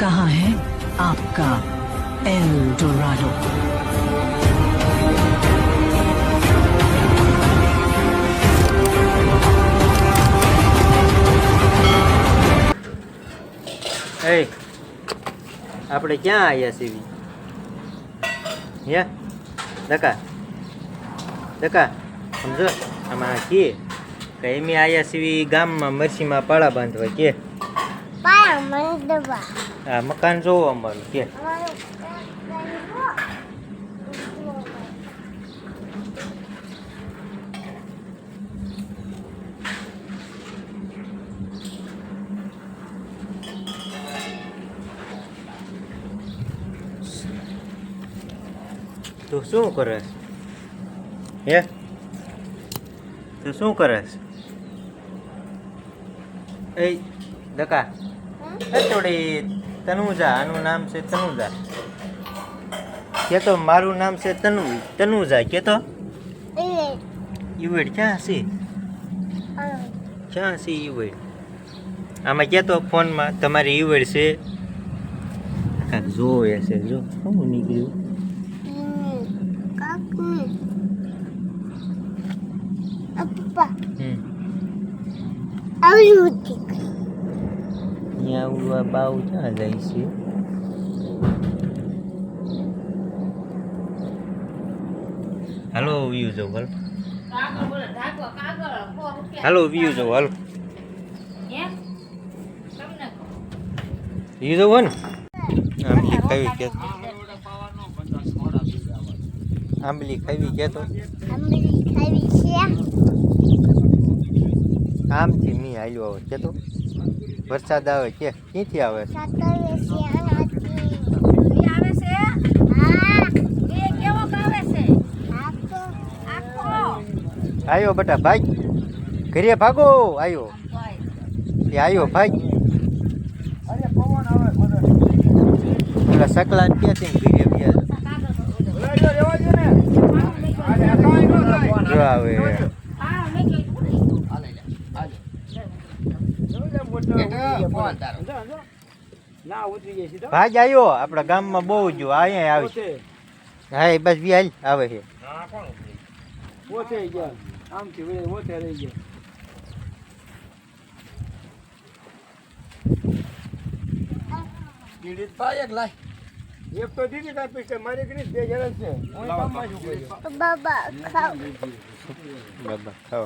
कहाँ है आपका एल डोराडो એ આપણે ક્યાં આવ્યા સીવી હે દકા દકા સમજો આમાં કે કે એમ આવ્યા સીવી ગામમાં મરસીમાં પાળા બાંધવા કે પાયા મકાન જોવો અમારું કે. તું શું કરે હે? તું શું કરે એ દકા. થોડી તનુજા આનું નામ છે તનુજા. કે તો મારું નામ છે તનુ તનુજા કે તો ઈવેડ ક્યાં હશે? ક્યાં હશે યુવેડ આમાં કે તો ફોનમાં તમારી યુવેડ છે. જોવે છે જો શું નીકળ્યું? પપ્પા હમ. આવ્યું અહીંયા આવવા બાવ ક્યાં જાય છે? હાલો વ્યૂ જો હાલો. હાલો વ્યૂ જો હાલો. વ્યૂ જો ને આંબલી ખાવી કે આંબલી ખાવી કે તો? આંબલી ખાવી છે. આમથી મી હાલ્યો આવે કે તો? વરસાદ આવે કે? ક્યાંથી આવે? આવ્યો બેટા ભાઈ. ઘરે ભાગો. આવ્યો એ આવ્યો ભાઈ. પેલા સકલા ક્યાંથી ઘરે ગયા આવે હા મેં કીધું ભાજ આવ્યો આપણા ગામમાં બહુ જો અહીંયા આવે. છે હા એ બસ બી હાલ આવે છે. એક તો મારી કરી બે જણા છે. હું કામમાં છું કોઈ. બાબા ખાવ